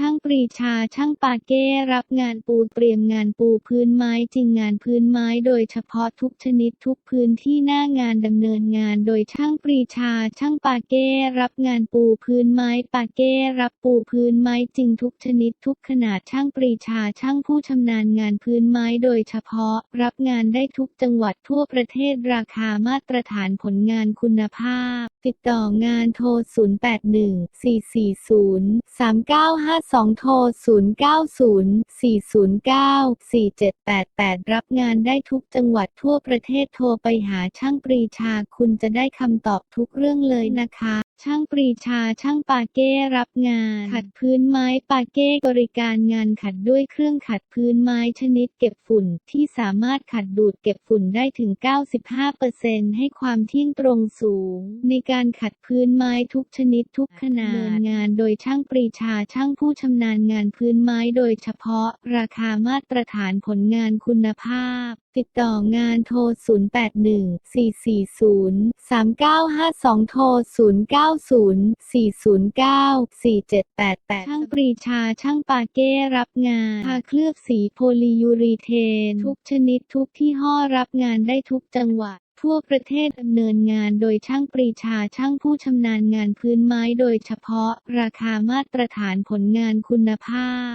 ช่างปรีชาช่างปาเก้รับงานปูเตรียมงานปูพื้นไม้จริงงานพื้นไม้โดยเฉพาะทุกชนิดทุกพื้นที่หน้างานดำเนินงานโดยช่างปรีชาช่างปาเก้รับงานปูพื้นไม้ปาเก้รับปูพื้นไม้จริงทุกชนิดทุกขนาดช่างปรีชาช่างผู้ชำนาญงานพื้นไม้โดยเฉพาะ รับงานได้ทุกจังหวัดทั่วประเทศราคามาตรฐานผลงานคุณภาพ ติดต่องานโทร 081-440-3952 โทร 090-409-4788 รับงานได้ทุกจังหวัดทั่วประเทศโทรไปหาช่างปรีชาคุณจะได้คำตอบทุกเรื่องเลยนะคะ ช่างปรีชาช่างปาเก้รับงาน ขัดพื้นไม้ปาเก้บริการงานขัดด้วยเครื่องขัดพื้นไม้ชนิดเก็บฝุ่นที่สามารถขัดดูดเก็บฝุ่นได้ถึง 95%ให้ความเที่ยงตรงสูง ในการขัดพื้นไม้ทุกชนิดทุกขนาดงานโดยช่างปรีชาช่างผู้ชำนาญงานพื้นไม้โดยเฉพาะ ราคามาตรฐานผลงานคุณภาพ ติดต่องานโทร 081-440-3952 โทร 090-409-4788 ช่างปรีชาช่างปาเก้รับงาน ทาเคลือบสีโพลียูรีเทน ทุกชนิดทุกที่ห้อรับงานได้ทุกจังหวัดทั่วประเทศดำเนินงานโดยช่างปรีชาช่างผู้ชำนาญงานพื้นไม้โดยเฉพาะ ราคามาตรฐานผลงานคุณภาพ